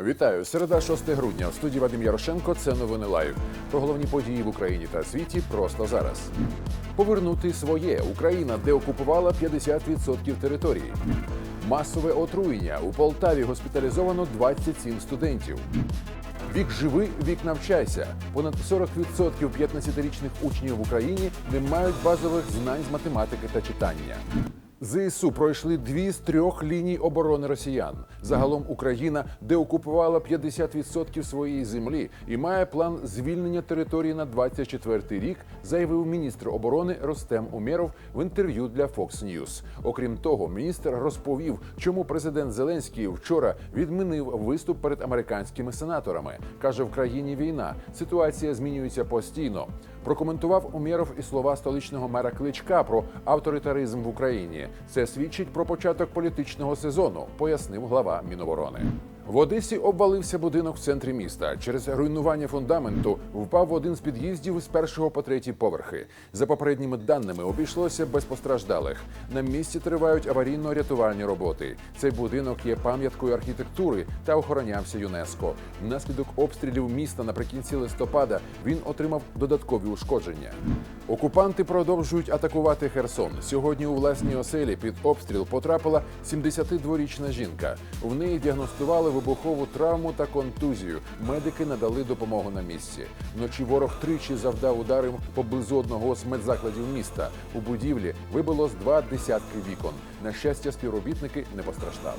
Вітаю! Середа 6 грудня. У студії Вадим Ярошенко. Це новини лайв. Про головні події в Україні та світі просто зараз. Повернути своє. Україна деокупувала 50% території. Масове отруєння. У Полтаві госпіталізовано 27 студентів. Вік живи, вік навчайся. Понад 40% 15-річних учнів в Україні не мають базових знань з математики та читання. ЗСУ пройшли дві з трьох ліній оборони росіян. Загалом Україна деокупувала 50% своєї землі і має план звільнення території на 24 рік, заявив міністр оборони Ростем Умєров в інтерв'ю для Fox News. Окрім того, міністр розповів, чому президент Зеленський вчора відмінив виступ перед американськими сенаторами. каже, в країні війна. Ситуація змінюється постійно. Прокоментував Умєров і слова столичного мера Кличка про авторитаризм в Україні. Це свідчить про початок політичного сезону, пояснив глава Міноборони. В Одесі обвалився будинок в центрі міста. Через руйнування фундаменту впав в один з під'їздів з першого по третій поверхи. За попередніми даними обійшлося без постраждалих. На місці тривають аварійно-рятувальні роботи. Цей будинок є пам'яткою архітектури та охоронявся ЮНЕСКО. Внаслідок обстрілів міста наприкінці листопада він отримав додаткові ушкодження. Окупанти продовжують атакувати Херсон. Сьогодні у власній оселі під обстріл потрапила 72-річна жінка. В неї діагностували вибухову травму та контузію. Медики надали допомогу на місці. Вночі ворог тричі завдав ударів поблизу одного з медзакладів міста. У будівлі вибило з два десятки вікон. На щастя, співробітники не постраждали.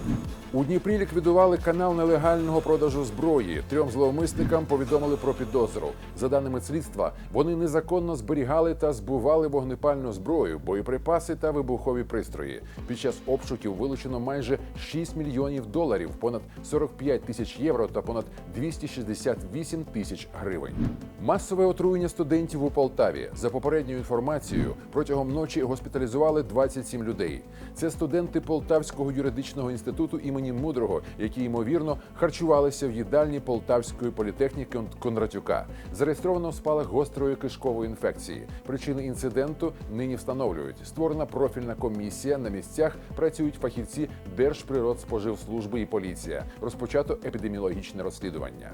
У Дніпрі ліквідували канал нелегального продажу зброї. Трьом зловмисникам повідомили про підозру. За даними слідства, вони незаконно зберігали та збували вогнепальну зброю, боєприпаси та вибухові пристрої. Під час обшуків вилучено майже 6 мільйонів доларів, понад 45 тисяч євро та понад 268 тисяч гривень. Масове отруєння студентів у Полтаві. За попередньою інформацією, протягом ночі госпіталізували 27 людей. Це студенти Полтавського юридичного інституту імені Мудрого, які ймовірно харчувалися в їдальні Полтавської політехніки Кондратюка. Зареєстровано спалах гострої кишкової інфекції. Причини інциденту нині встановлюють. Створена профільна комісія. На місцях працюють фахівці Держприродспоживслужби і поліція. Розпочато епідеміологічне розслідування.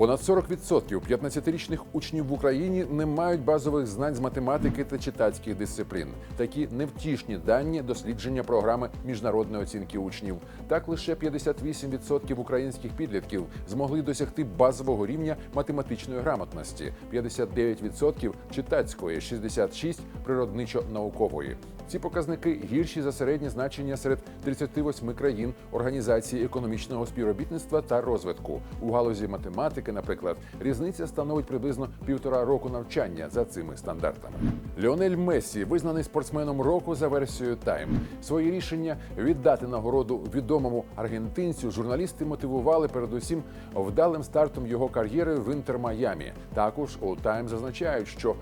Понад 40% 15-річних учнів в Україні не мають базових знань з математики та читацьких дисциплін. Такі невтішні дані дослідження програми міжнародної оцінки учнів. Так лише 58% українських підлітків змогли досягти базового рівня математичної грамотності, 59% читацької, 66% природничо-наукової. Ці показники гірші за середнє значення серед 38 країн Організації економічного співробітництва та розвитку. У галузі математики, наприклад, різниця становить приблизно півтора року навчання за цими стандартами. Ліонель Мессі визнаний спортсменом року за версією Time. Свої рішення віддати нагороду відомому аргентинцю журналісти мотивували передусім вдалим стартом його кар'єри в Інтер Майамі. Також у Time зазначають, що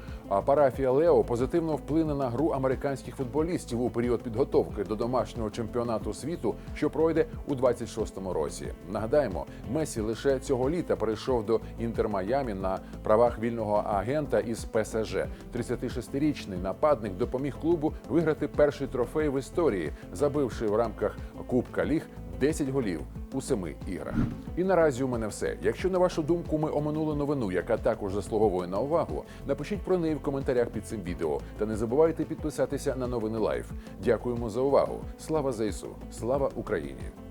парафія Лео позитивно вплине на гру американських футболістів у період підготовки до домашнього чемпіонату світу, що пройде у 26-му році. Нагадаємо, Месі лише цього літа перейшов до Інтер Майамі на правах вільного агента із ПСЖ. 36-річний нападник допоміг клубу виграти перший трофей в історії, забивши в рамках Кубка Ліг 10 голів у семи іграх. І наразі у мене все. Якщо на вашу думку ми оминули новину, яка також заслуговує на увагу, напишіть про неї в коментарях під цим відео. Та не забувайте підписатися на новини Лайф. Дякуємо за увагу. Слава ЗСУ! Слава Україні!